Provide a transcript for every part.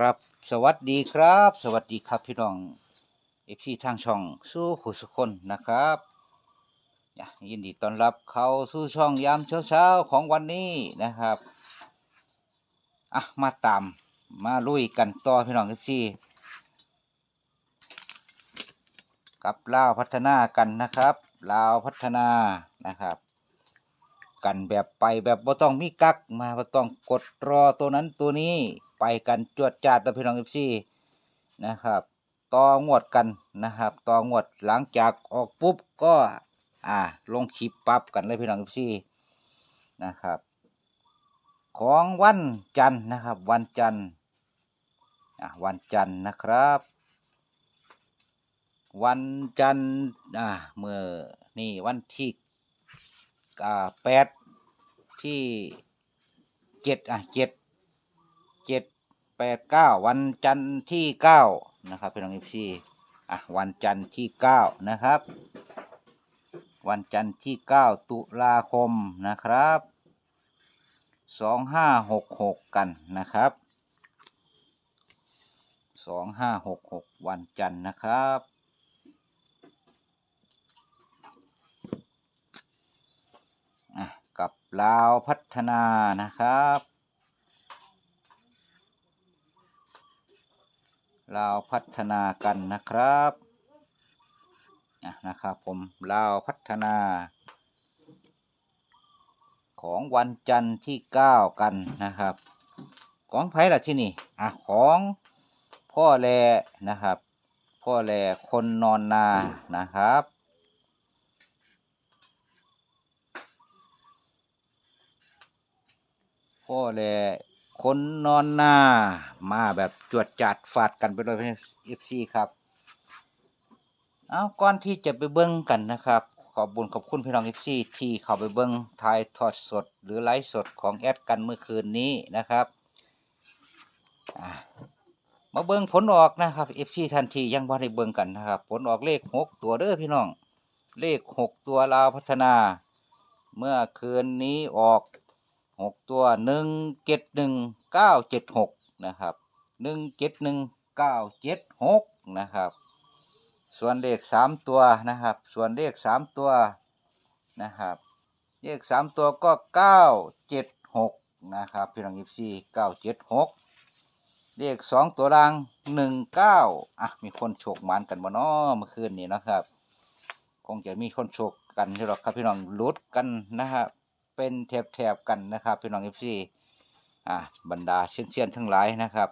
ครับ สวัสดีครับ สวัสดีครับพี่น้องเอฟซีทางช่องสู้ขุสุคนนะครับยินดีต้อนรับเข้าสู่ช่องยามเช้าๆของวันนี้นะครับอะมาตามมาลุยกันต่อพี่น้องเอฟซีกับลาวพัฒนากันนะครับลาวพัฒนานะครับกันแบบไปแบบบ่ต้องมีกักมาบ่ต้องกดรอตัวนั้นตัวนี้ ไปกันจวดจาดแล้วพี่น้อง FC นะครับต่องวดกันนะครับต่องวดหลังจากออกปุ๊บก็อ่าลงคลิปปั๊บกันเลยพี่น้อง FC นะครับ ของวันจันทร์นะครับ วันจันทร์อะวันจันทร์นะครับ วันจันทร์อ่าเมื่อนี่วันที่อ่าแปดที่เจ็ดอะเจ็ดเจ็ด แปดเก้าวันจันทร์ที่เก้านะครับพี่น้องเอฟซีอะวันจันทร์ที่เก้านะครับ วันจันทร์ที่เก้าตุลาคมนะครับสองห้าหกหกกันนะครับสองห้าหกหกวันจันทร์นะครับอะกับลาวพัฒนานะครับ ลาวพัฒนากันนะครับอะนะครับผมลาวพัฒนา ของวันจันทร์ที่เก้ากันนะครับ ของไผ่ละที่นี่อะของพ่อแลนะครับ พ่อแลคนนอนนานะครับพ่อแล คนนอนหน้า มาแบบจวดจัดฟาดกันไปเลยเอฟซีครับ เอาก่อนที่จะไปเบิ้งกันนะครับ ขอบบุญขอบคุณพี่น้องเอฟซีที่เข้าไปเบิ้งถ่ายทอดสด หรือไลฟ์สดของแอดกันเมื่อคืนนี้นะครับมาเบิ้งผลออกนะครับเอฟซีทันทียังบ่ได้เบิ้งกันนะครับ ผลออกเลขหกตัวเด้อพี่น้อง เลขหกตัวลาวพัฒนา เมื่อคืนนี้ออก หกตัวหนึ่งเจ็ดหนึ่งเก้าเจ็ดหกนะครับหนึ่งเจ็ดหนึ่งเก้าเจ็ดหกนะครับ ส่วนเลขสามตัวนะครับ ส่วนเลขสามตัวนะครับเลขสามตัวก็เก้าเจ็ดหกนะครับพี่น้องยิบซีเก้าเจ็ดหกเลขสองตัวล่างหนึ่งเก้าอะมีคนโชคหมันกันบ่เนาะเมื่อคืนนี้นะครับ คงจะมีคนโชคกันอยู่หรอกครับพี่น้องลุ้นกันนะครับ เป็นแถบๆกันนะครับพี่น้องเอฟซีอ่าบรรดาเชี่ยนๆทั้งหลายนะครับ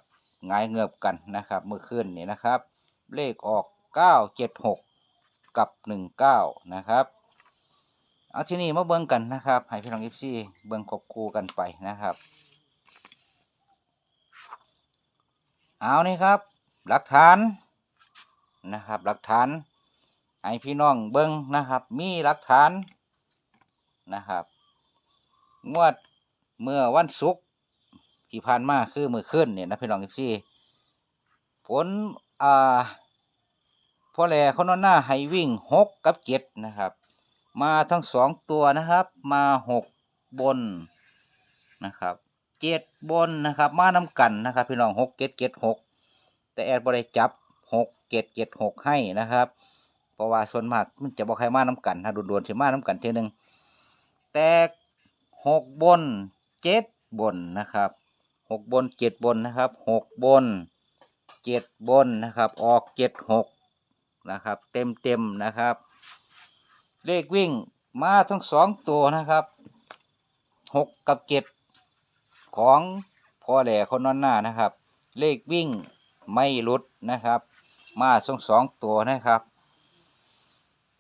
หงายเงือบกันนะครับเมื่อคืนนี้นะครับ เลขออกเก้าเจ็ดหกกับหนึ่งเก้านะครับเอาที่นี่มาเบิ่งกันนะครับให้พี่น้องเอฟซีเบิ่งควบคู่กันไปนะครับเอานี่ครับ หลักฐานนะครับ หลักฐานให้พี่น้องเบิ่งนะครับ มีหลักฐานนะครับ งวดเมื่อวันศุกร์ที่ผ่านมาคือมือขึ้นเนี่ยนะพี่น้องพี่ผลอ่าพ่อแหล่เขานอนหน้าให้วิ่งหกกับเจ็ดนะครับ มาทั้งสองตัวนะครับ มาหกบนนะครับเจ็ดบนนะครับ มานำกันนะครับ พี่น้องหกเจ็ดเจ็ดหกแต่แอดบริจับหกเจ็ดเจ็ดหกให้นะครับ เพราะว่าส่วนมากมันจะบอกให้มานำกันถ้าด่วนๆสิมานำกันเทีนึงแต่ หกบนเจ็ดบนนะครับหกบนเจ็ดบนนะครับหกบนเจ็ดบนนะครับ ออกเจ็ดหกนะครับ เต็มเต็มนะครับ เลขวิ่งมาทั้งสองตัวนะครับหกกับเจ็ดของพ่อแหล่คนนอนหน้านะครับ เลขวิ่งไม่หลุดนะครับ มาทั้งสองตัวนะครับ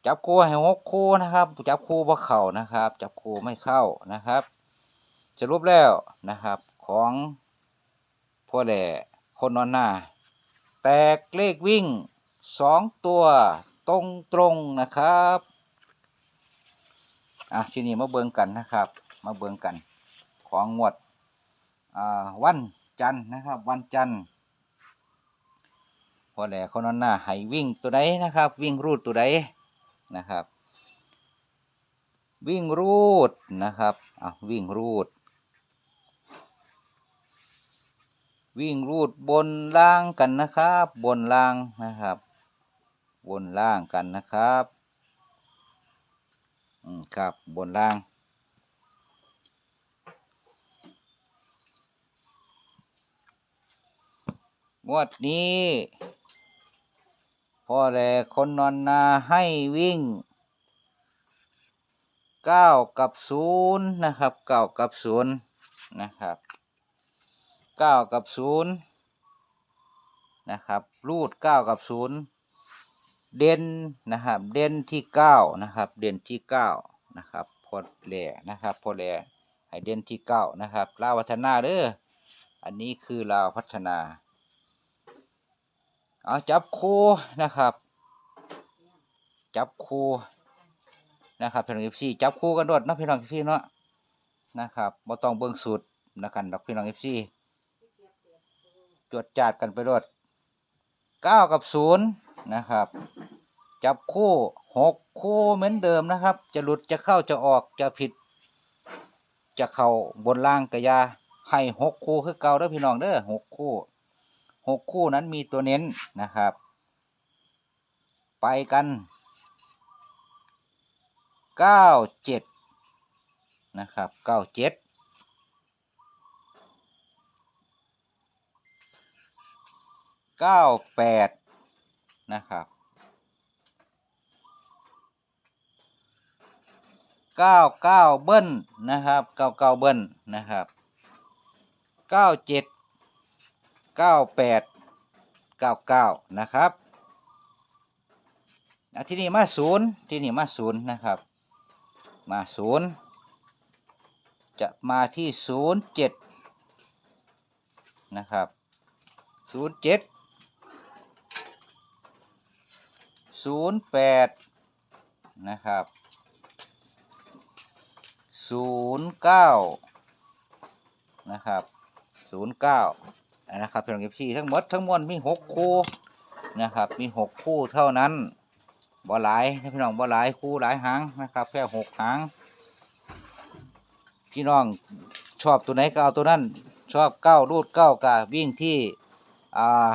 จับคู่ให้หกคู่นะครับ จับคู่บ่เข้านะครับ จับคู่ไม่เข้านะครับสรุปแล้วนะครับของพ่อแหล่คนนอนหน้า แตกเลขวิ่งสองตัวตรงตรงๆนะครับอะทีนี้มาเบิ่งกันนะครับ มาเบิ่งกัน ของงวดอ่าวันจันนะครับ วันจันทร์พ่อแหล่คนนอนหน้าให้วิ่งตัวใดนะครับ วิ่งรูดตัวใด นะครับ วิ่งรูดนะครับอะวิ่งรูด วิ่งรูดบนล่างกันนะครับ บนล่างนะครับ บนล่างกันนะครับอืมครับบนล่างงวดนี้ อแลคนนอนนาให้วิ่งเก้ากับศูนย์นะครับเก้ากับศูนย์นะครับเก้ากับศูนย์นะครับรูดเก้ากับศูนย์เด่นนะครับ เด่นที่เก้านะครับ เด่นที่เก้านะครับพอแหล่นะครับพอแหล่ให้เด่นที่เก้านะครับลาวพัฒนาเด้ออันนี้คือลาวพัฒนา เอาจับคู่นะครับ จับคู่นะครับพี่น้องเอฟซีจับคู่กันโดดนะพี่น้องเอฟซีเนาะนะครับบ่ต้องเบิ่งสูตรนะครับดอกพี่น้องเอฟซีจวดจาดกันไปโดดเก้ากับศูนย์นะครับ จับคู่หกคู่เหมือนเดิมนะครับ จะหลุดจะเข้าจะออกจะผิด จะเข้าบนล่างกระยาให้หกคู่คือเก่าเด้อพี่น้องเด้อหกคู่ หกคู่นั้นมีตัวเน้นนะครับ ไปกันเก้าเจ็ดนะครับเก้าเจ็ดเก้าแปดนะครับเก้าเก้าเบิ้ลนะครับเก้าเก้าเบิ้ลนะครับเก้าเจ็ด เก้าแปดเก้าเก้านะครับที่นี่มาศูนย์ที่นี่มาศูนย์นะครับ มาศูนย์จะมาที่ศูนย์เจ็ดนะครับศูนย์เจ็ดศูนย์แปดนะครับศูนย์เก้านะครับศูนย์เก้า นะครับพียงเอฟซีทั้งหมดทั้งมวลมีหกคู่นะครับ มีหกคู่เท่านั้นบ่หลายพี่น้องบ่หลายคู่หลายหางนะครับ แค่หกหางพี่น้องชอบตัวไหนก็เอาตัวนั้น ชอบเก้ารูดเก้ากะวิ่งที่อ่า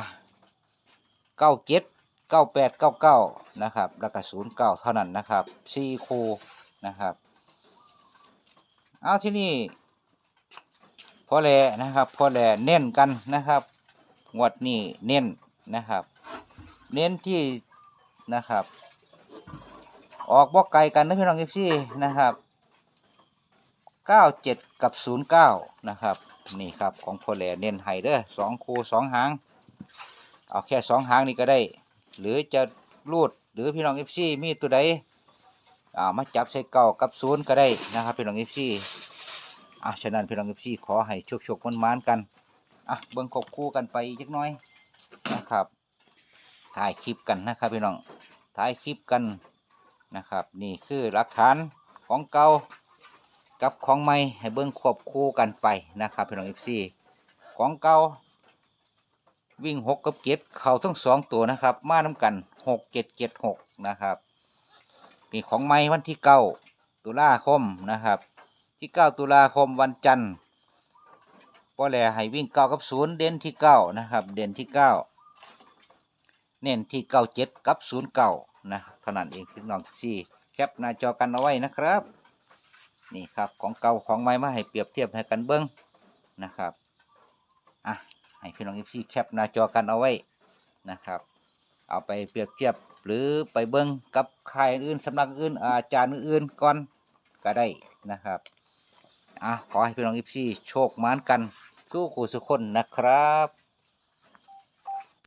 เก้าเจ็ดเก้าแปดเก้าเก้านะครับแล้วก็ศูนย์เก้าเท่านั้นนะครับสี่คู่นะครับ เอาที่นี่ พอแลนะครับพอแลเน้นกันนะครับงวดนี้เน้นนะครับ เน้นที่นะครับ ออกบอกไกลกันนะพี่น้องเอฟซีนะครับเก้าเจ็ดกับศูนย์เก้านะครับนี่ครับของพอแลเน้นไฮเดอร์สองคูสองหางเอาแค่สองหางนี่ก็ได้ หรือจะรูดหรือพี่น้องเอฟซีมีตัวใดอ่ามาจับใส่เก้ากับศูนย์ก็ได้นะครับพี่น้องเอฟซี อะฉะนั้นพี่น้องเอฟซีขอให้โชคโชคมันมานกันอะเบิ่งควบคู่กันไปจักน้อยนะครับถ่ายคลิปกันนะครับพี่น้องถ่ายคลิปกันนะครับ นี่คือหลักฐานของเก่ากับของใหม่ให้เบิ่งควบคู่กันไปนะครับพี่น้องเอฟซีของเก่าวิ่งหกกับเจ็ดเข่าทั้งสองตัวนะครับ มาน้ากันหกเจ็ดเจ็ดหกนะครับนี่ของใหม่วันที่เก้าตุลาคมนะครับ ที่เก้าตุลาคมวันจันทร์พอแหล่ให้วิ่งเก้ากับศูนย์เด่นที่เก้านะครับ เด่นที่เก้าเน้นที่เก้าเจ็ดกับศูนย์เก้านะเท่านั้นเองพี่น้องที่แคปหน้าจอกันเอาไว้นะครับ นี่ครับของเก่าของใหม่มาให้เปรียบเทียบให้กันเบิ้งนะครับอะให้พี่น้องเอฟซีแคปหน้าจอกันเอาไว้นะครับ เอาไปเปรียบเทียบหรือไปเบิ้งกับใค่ายอื่นสำนักอื่นอาจารย์อื่นก่อนก็ได้นะครับ อะขอให้พี่น้องอิฟซีโชคมานกัน สู้ขู่สุขคนนะครับ